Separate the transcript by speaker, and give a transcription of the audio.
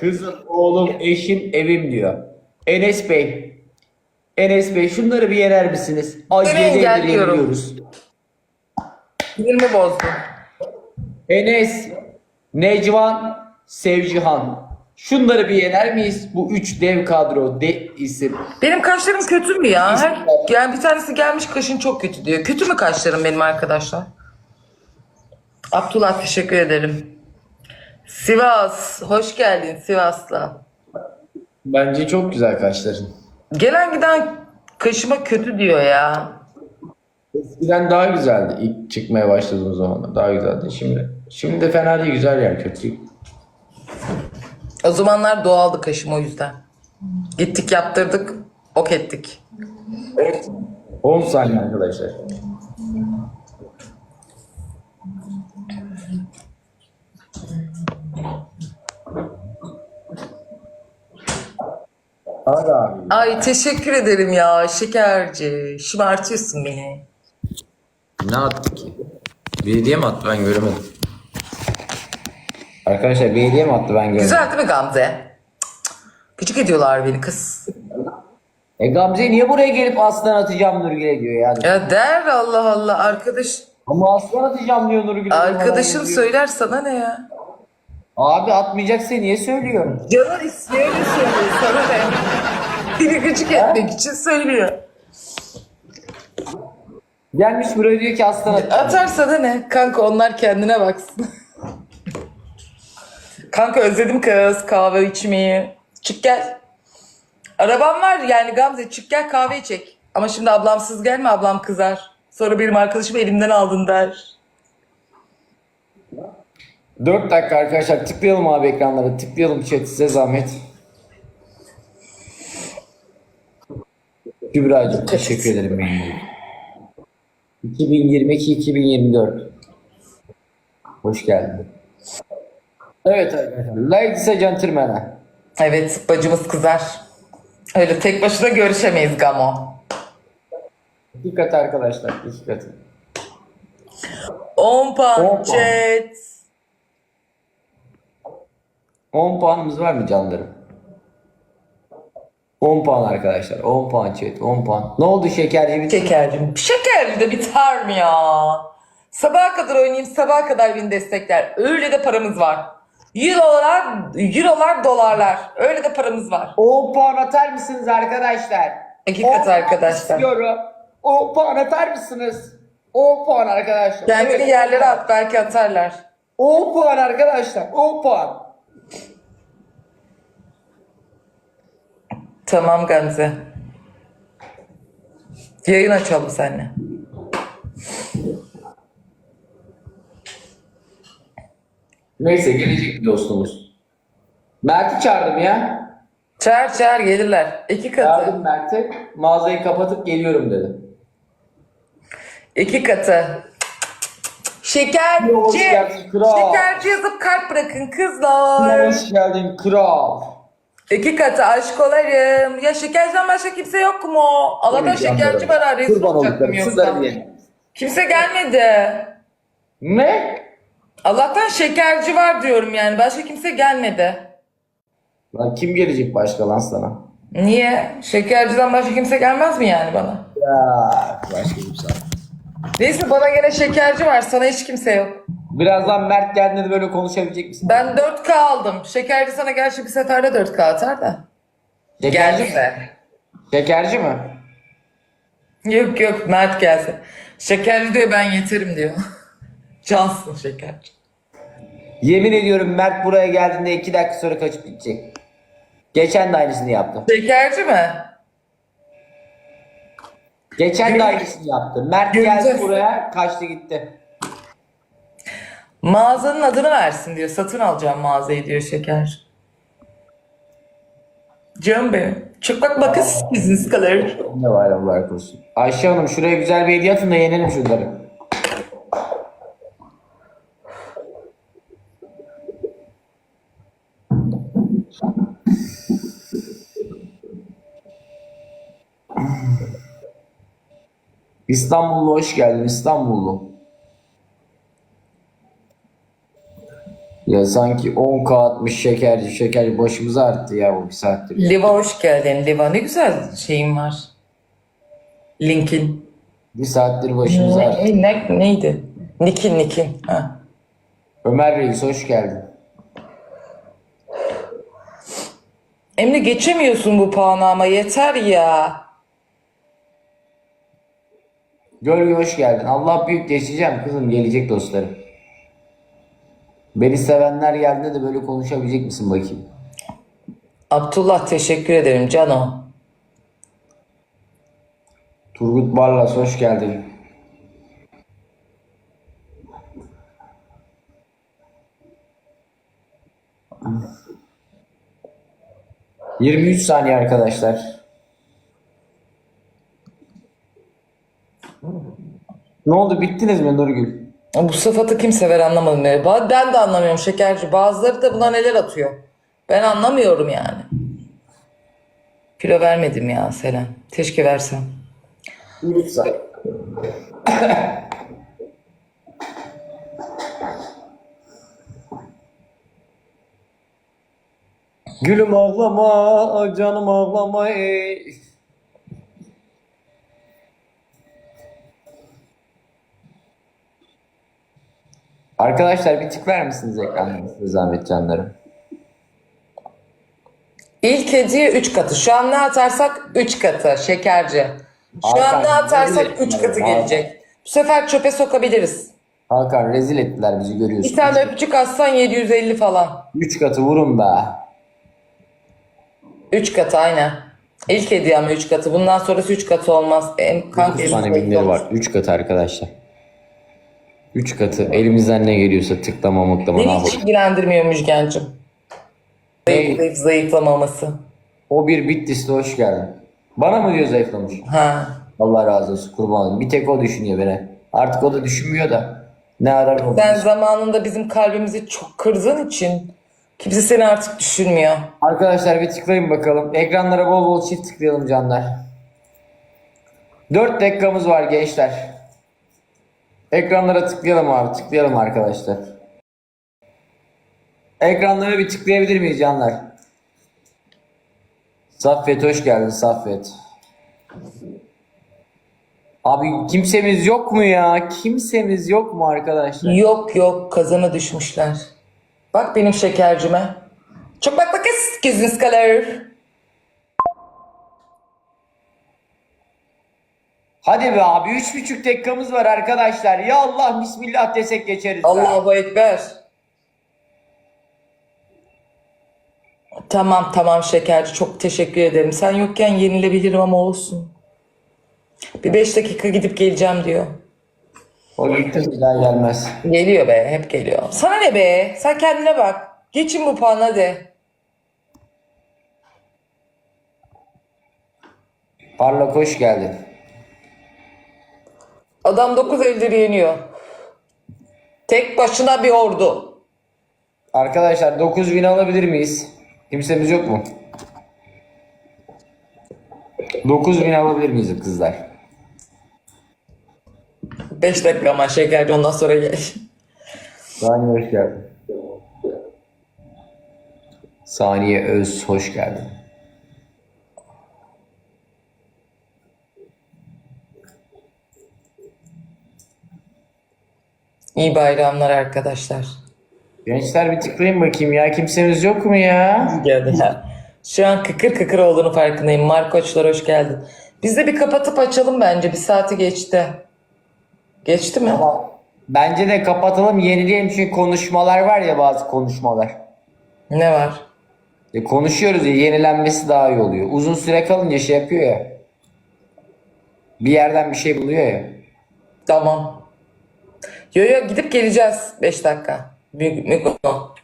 Speaker 1: Kızım, oğlum, eşim, evim diyor. Enes Bey. Enes Bey şunları bir yener misiniz? Gece
Speaker 2: engelliyorum.
Speaker 1: yeniliyoruz.
Speaker 2: Sinirimi bozdun.
Speaker 1: Enes, Necvan, Sevcihan. Şunları bir yener miyiz? Bu üç dev kadro de isim.
Speaker 2: Benim kaşlarım kötü mü ya? Her, yani bir tanesi gelmiş kaşın çok kötü diyor. Kötü mü kaşlarım benim arkadaşlar? Abdullah teşekkür ederim. Sivas. Hoş geldin Sivas'la.
Speaker 1: Bence çok güzel kaşların.
Speaker 2: Gelen giden kaşıma kötü diyor ya.
Speaker 1: Eskiden daha güzeldi ilk çıkmaya başladığım zaman. Daha güzeldi şimdi. Şimdi de fena değil güzel yani kötü değil.
Speaker 2: O zamanlar doğaldı kaşım o yüzden. Gittik yaptırdık. Ok ettik.
Speaker 1: 10 saniye arkadaşlar. Abi.
Speaker 2: Ay teşekkür ederim ya şekerci. Şımartıyorsun beni.
Speaker 1: Ne attı ki? Belediye mi attı ben göremedim. Arkadaşlar belediye mi attı ben göremedim.
Speaker 2: Güzel değil mi Gamze? Gıcık ediyorlar beni kız.
Speaker 1: E Gamze niye buraya gelip aslan atacağım Nurgül'e diyor ya.
Speaker 2: Ya der Allah Allah arkadaş.
Speaker 1: Ama aslan atacağım diyor Nurgül'e.
Speaker 2: Arkadaşım söyler sana ne ya?
Speaker 1: Abi atmayacaksa niye söylüyorum?
Speaker 2: Canın öyle söylüyor sana ne? Beni gıcık etmek için söylüyor.
Speaker 1: Gelmiş buraya diyor ki aslan atacağım.
Speaker 2: Atar sana ne? Kanka onlar kendine baksın. Kanka özledim kız kahve içmeyi. Çık gel. Arabam var yani Gamze çık gel kahve içek. Ama şimdi ablamsız gelme ablam kızar. Sonra benim arkadaşım elimden aldın der.
Speaker 1: 4 dakika arkadaşlar tıklayalım abi ekranlara tıklayalım chat size zahmet. Kübra'cığım teşekkür ederim benim. 2022-2024 Hoş geldin. Evet arkadaşlar. Ladies and gentlemen'e.
Speaker 2: Evet bacımız kızar. Öyle tek başına görüşemeyiz Gamo.
Speaker 1: Dikkat arkadaşlar. Dikkat.
Speaker 2: 10 puan
Speaker 1: 10 puan.
Speaker 2: chat.
Speaker 1: 10 puanımız var mı canlarım? 10 puan arkadaşlar. 10 puan chat. 10 puan. Ne oldu şekerci bir
Speaker 2: Şekercim. Şekerci de biter mi ya? Sabaha kadar oynayayım, sabaha kadar beni destekler. Öyle de paramız var. Eurolar, eurolar, dolarlar. Öyle de paramız var.
Speaker 1: 10 puan atar mısınız arkadaşlar?
Speaker 2: İki
Speaker 1: 10
Speaker 2: kat
Speaker 1: puan
Speaker 2: arkadaşlar.
Speaker 1: istiyorum. 10 puan atar mısınız? 10 puan arkadaşlar.
Speaker 2: Kendini
Speaker 1: Evet,
Speaker 2: yerlere at belki atarlar.
Speaker 1: 10 puan arkadaşlar. 10 puan.
Speaker 2: Tamam Gamze. Yayın açalım seninle.
Speaker 1: Neyse gelecek bir dostumuz. Mert'i çağırdım ya.
Speaker 2: Çağır çağır gelirler. İki katı.
Speaker 1: Çağırdım Mert'i. Mağazayı kapatıp geliyorum dedi.
Speaker 2: İki katı.
Speaker 1: Hoş
Speaker 2: Şekerci.
Speaker 1: geldin kral.
Speaker 2: Şekerci yazıp kalp bırakın kızlar.
Speaker 1: Hoş geldin kral.
Speaker 2: İki katı aşk olarım. Ya şekerciden başka kimse yok mu? Allah'tan şekerci var. Rezil
Speaker 1: Kurban
Speaker 2: olacaktım yoksa. Kimse gelmedi.
Speaker 1: Ne?
Speaker 2: Allah'tan şekerci var diyorum yani. Başka kimse gelmedi.
Speaker 1: Lan kim gelecek başka lan sana?
Speaker 2: Niye? Şekerciden başka kimse gelmez mi yani bana?
Speaker 1: Ya başka kimse.
Speaker 2: Neyse bana gene şekerci var. Sana hiç kimse yok.
Speaker 1: Birazdan Mert geldiğinde böyle konuşabilecek misin?
Speaker 2: Ben 4K aldım. Şekerci sana gerçi bir seferde 4K atar da.
Speaker 1: Şekerci mi? Şekerci mi?
Speaker 2: Yok yok Mert gelsin. Şekerci diyor ben yeterim diyor. Cansın şekerci.
Speaker 1: Yemin ediyorum Mert buraya geldiğinde iki dakika sonra kaçıp gidecek. Geçen de aynısını yaptı.
Speaker 2: Şekerci mi?
Speaker 1: Geçen de aynısını yaptı. Mert
Speaker 2: Göreceğiz.
Speaker 1: geldi buraya kaçtı gitti.
Speaker 2: Mağazanın adını versin diyor. Satın alacağım mağazayı diyor şeker. Canım benim. Çıplak bakış business kalır.
Speaker 1: Ne var Allah korusun. Ayşe Hanım şuraya güzel bir hediye atın da yenelim şunları. İstanbullu hoş geldin İstanbullu. Ya. Sanki 10k atmış şekerci şekerci başımız arttı ya bu bir saattir.
Speaker 2: Liva hoş geldin. Liva ne güzel şeyin var. Linkin.
Speaker 1: Bir saattir başımız arttı.
Speaker 2: Ne, ne, neydi? Nikin Nikin. Ha.
Speaker 1: Ömer Reis hoş geldin.
Speaker 2: Emre geçemiyorsun bu puanı ama yeter ya.
Speaker 1: Gölge hoş geldin. Allah büyük geçeceğim kızım gelecek dostlarım. Beni sevenler geldiğinde de böyle konuşabilecek misin bakayım?
Speaker 2: Abdullah teşekkür ederim Cano.
Speaker 1: Turgut Barlas hoş geldin. ...23 saniye arkadaşlar. Ne oldu bittiniz mi Nurgül?
Speaker 2: Bu sıfatı kim sever anlamadım. ya. Ba- Ben de anlamıyorum şekerci. Bazıları da buna neler atıyor. Ben anlamıyorum yani. Kilo vermedim ya Selen. Keşke versem.
Speaker 1: 23 saniye. Gülüm ağlama, canım ağlama ey. Arkadaşlar bir tıklar mısınız ekranlarınızı zahmet canlarım?
Speaker 2: İlk hediye 3 katı. Şu an ne atarsak 3 katı şekerci. Şu an
Speaker 1: Hakan,
Speaker 2: ne atarsak
Speaker 1: rezil
Speaker 2: 3 katı
Speaker 1: ettiler.
Speaker 2: gelecek. Bu sefer çöpe sokabiliriz.
Speaker 1: Hakan rezil ettiler bizi
Speaker 2: Bir
Speaker 1: görüyorsun.
Speaker 2: tane öpücük atsan 750 falan.
Speaker 1: 3 katı vurun be.
Speaker 2: 3 katı aynen. İlk hediye ama 3 katı. Bundan sonrası 3 katı olmaz. Em, kanka
Speaker 1: 9 tane
Speaker 2: elimizde
Speaker 1: binleri var. 3 katı arkadaşlar. 3 katı. Elimizden ne geliyorsa tıklama mıklama ne
Speaker 2: Beni hiç
Speaker 1: yapalım.
Speaker 2: ilgilendirmiyor Müjgancığım. Zayıflayıp zayıflamaması.
Speaker 1: O bir Bitlis'te hoş geldin. Bana mı diyor zayıflamış?
Speaker 2: Ha.
Speaker 1: Allah razı olsun kurban olayım. Bir tek o düşünüyor beni. Artık o da düşünmüyor da. Ne arar o?
Speaker 2: Sen zamanında bizim kalbimizi çok kırdığın için kimse seni artık düşünmüyor.
Speaker 1: Arkadaşlar bir tıklayın bakalım. Ekranlara bol bol çift tıklayalım canlar. 4 dakikamız var gençler. Ekranlara tıklayalım abi. Tıklayalım arkadaşlar. Ekranlara bir tıklayabilir miyiz canlar? Saffet hoş geldin Saffet. Abi kimsemiz yok mu ya? Kimsemiz yok mu arkadaşlar?
Speaker 2: Yok yok kazana düşmüşler. Bak benim şekercime. Çok bak bak kız gözünüz kalır.
Speaker 1: Hadi be abi 3,5 dakikamız var arkadaşlar. Ya Allah bismillah desek geçeriz. be.
Speaker 2: Allahu Ekber. Tamam tamam şekerci çok teşekkür ederim. Sen yokken yenilebilirim ama olsun. Bir beş dakika gidip geleceğim diyor.
Speaker 1: O gitti bir daha gelmez.
Speaker 2: Geliyor be hep geliyor. Sana ne be? Sen kendine bak. Geçin bu puan hadi.
Speaker 1: Parlak hoş geldin.
Speaker 2: Adam 9 eldir yeniyor. Tek başına bir ordu.
Speaker 1: Arkadaşlar 9000 alabilir miyiz? Kimsemiz yok mu? 9000 alabilir miyiz kızlar?
Speaker 2: 5 dakika ama şekerci ondan sonra gel.
Speaker 1: Saniye hoş geldin. Saniye Öz hoş geldin.
Speaker 2: İyi bayramlar arkadaşlar.
Speaker 1: Gençler bir tıklayın bakayım ya. Kimsemiz yok mu ya?
Speaker 2: Geldi ya. Şu an kıkır kıkır olduğunu farkındayım. Markoçlar hoş geldin. Biz de bir kapatıp açalım bence. Bir saati geçti. Geçti mi?
Speaker 1: Bence de kapatalım yenileyelim çünkü konuşmalar var ya bazı konuşmalar.
Speaker 2: Ne var?
Speaker 1: E konuşuyoruz ya yenilenmesi daha iyi oluyor. Uzun süre kalınca şey yapıyor ya. Bir yerden bir şey buluyor ya.
Speaker 2: Tamam. Yo yo gidip geleceğiz 5 dakika. Müko.